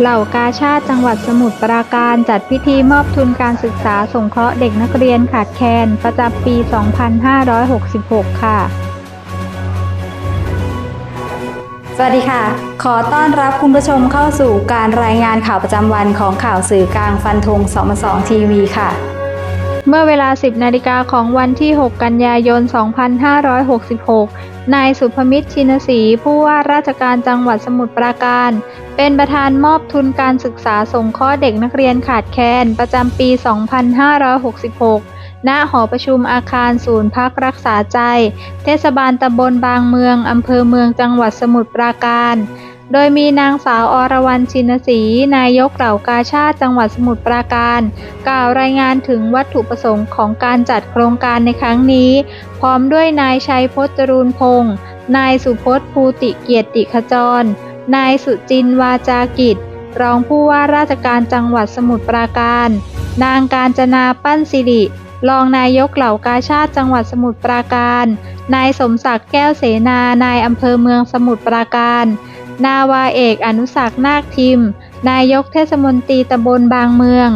เหล่ากาชาติจังหวัดสมุทรปราการจัดพิธีมอบทุนการศึกษาสงเคราะห์เด็กนักเรียนขาดแคลนประจำปี 2566 ค่ะ สวัสดีค่ะ ขอต้อนรับคุณผู้ชมเข้าสู่การรายงานข่าวประจำวันของข่าวสื่อกลางฟันธงสมสองทีวีค่ะ เมื่อเวลา 10 นาฬิกาของวันที่ 6 กันยายน 2566 นายสุภมิตรชินศรีผู้ว่าราชการจังหวัดสมุทรปราการ เป็นประธานมอบทุนการศึกษาสงเคราะห์เด็กนักเรียนขาดแคลนประจำปี 2566 ณ หอประชุมอาคารศูนย์พักรักษาใจ เทศบาลตำบลบางเมือง อำเภอเมืองจังหวัดสมุทรปราการ โดยมีนางสาวอรวรรณชินศรีนายกเหล่ากาชาติจังหวัดสมุทรปราการ กล่าวรายงานถึงวัตถุประสงค์ของการจัดโครงการในครั้งนี้ พร้อมด้วยนายชัยพจน์จรูนพงศ์นายสุพจน์ภูติเกียรติขจร นายสุจินวาจากิจ รองผู้ว่าราชการจังหวัดสมุทรปราการ นางการจนาปั้นสิริรองนายกเหล่ากาชาติจังหวัดสมุทรปราการ นายสมศักดิ์แก้วเสนา นายอำเภอเมืองสมุทรปราการ นาวาเอกอนุสักนาคทิม นายกเทศมนตรีตำบลบางเมือง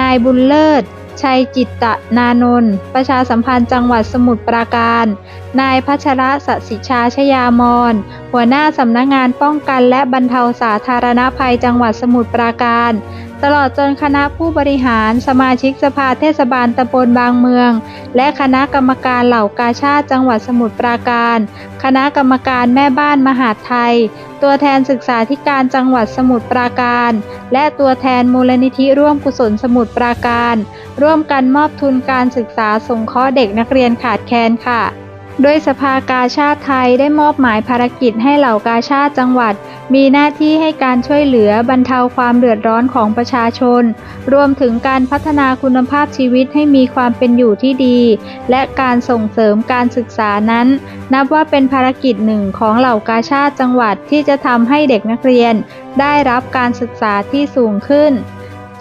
นายบุญเลิศ ชัยจิตตะนานนท์ประชาสัมพันธ์จังหวัดสมุทรปราการ นายพัชระสสิชาชยามร หัวหน้าสำนักงานป้องกันและบรรเทาสาธารณภัยจังหวัดสมุทรปราการ ตลอดจนคณะผู้บริหาร สมาชิกสภาเทศบาลตำบลบางเมือง และคณะกรรมการเหล่ากาชาติจังหวัดสมุทรปราการ คณะกรรมการแม่บ้านมหาดไทย ตัวแทนศึกษาธิการจังหวัดสมุทรปราการ และตัวแทนมูลนิธิร่วมกุศลสมุทรปราการ ร่วมกันมอบทุนการศึกษาสงเคราะห์เด็กนักเรียนขาดแคลนค่ะ โดยสภากาชาติไทยได้มอบหมายภารกิจให้เหล่ากาชาติจังหวัด มีหน้าที่ให้การช่วยเหลือบรรเทาความเดือดร้อนของประชาชน รวมถึงการพัฒนาคุณภาพชีวิตให้มีความเป็นอยู่ที่ดี และการส่งเสริมการศึกษานั้น นับว่าเป็นภารกิจหนึ่งของเหล่ากาชาติจังหวัดที่จะทำให้เด็กนักเรียน ได้รับการศึกษาที่สูงขึ้น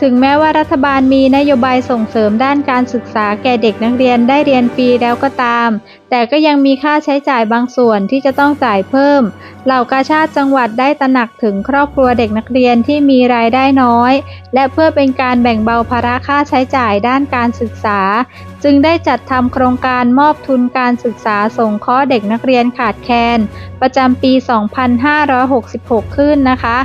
ถึงแม้ว่ารัฐบาลมีนโยบายส่งเสริมด้านการศึกษาแก่เด็กนักเรียนได้เรียนฟรีแล้วก็ตาม แต่ก็ยังมีค่าใช้จ่ายบางส่วนที่จะต้องจ่ายเพิ่ม เหล่ากาชาติจังหวัดได้ตระหนักถึงครอบครัวเด็กนักเรียนที่มีรายได้น้อย และเพื่อเป็นการแบ่งเบาภาระค่าใช้จ่ายด้านการศึกษา จึงได้จัดทำโครงการมอบทุนการศึกษาส่งเคราะห์เด็กนักเรียนขาดแคลนประจำปี 2566 ขึ้นนะคะ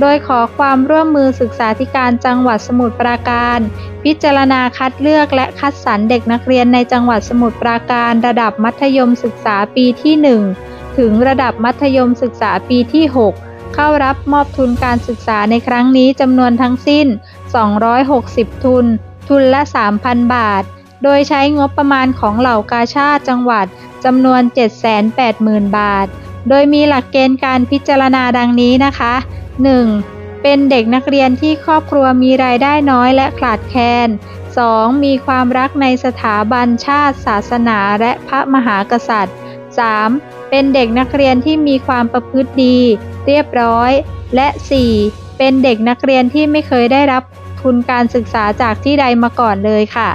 โดยขอความร่วมมือศึกษาธิการจังหวัดสมุทรปราการ พิจารณาคัดเลือกและคัดสรรเด็กนักเรียนในจังหวัดสมุทรปราการ ระดับมัธยมศึกษาปีที่ 1 ถึงระดับมัธยมศึกษาปีที่ 6 เข้ารับมอบทุนการศึกษาในครั้งนี้จำนวนทั้งสิ้น 260 ทุน ทุนละ 3,000 บาท โดยใช้งบประมาณของเหล่ากาชาติจังหวัดจำนวน 780,000 บาท โดยมีหลักเกณฑ์การพิจารณาดังนี้นะคะ 1. เป็นเด็กนักเรียนที่ครอบครัวมีรายได้น้อยและขาดแคลน 2. มีความรักในสถาบันชาติ ศาสนาและพระมหากษัตริย์ 3. เป็นเด็กนักเรียนที่มีความประพฤติดี เรียบร้อย และ 4. เป็นเด็กนักเรียนที่ไม่เคยได้รับทุนการศึกษาจากที่ใดมาก่อนเลยค่ะ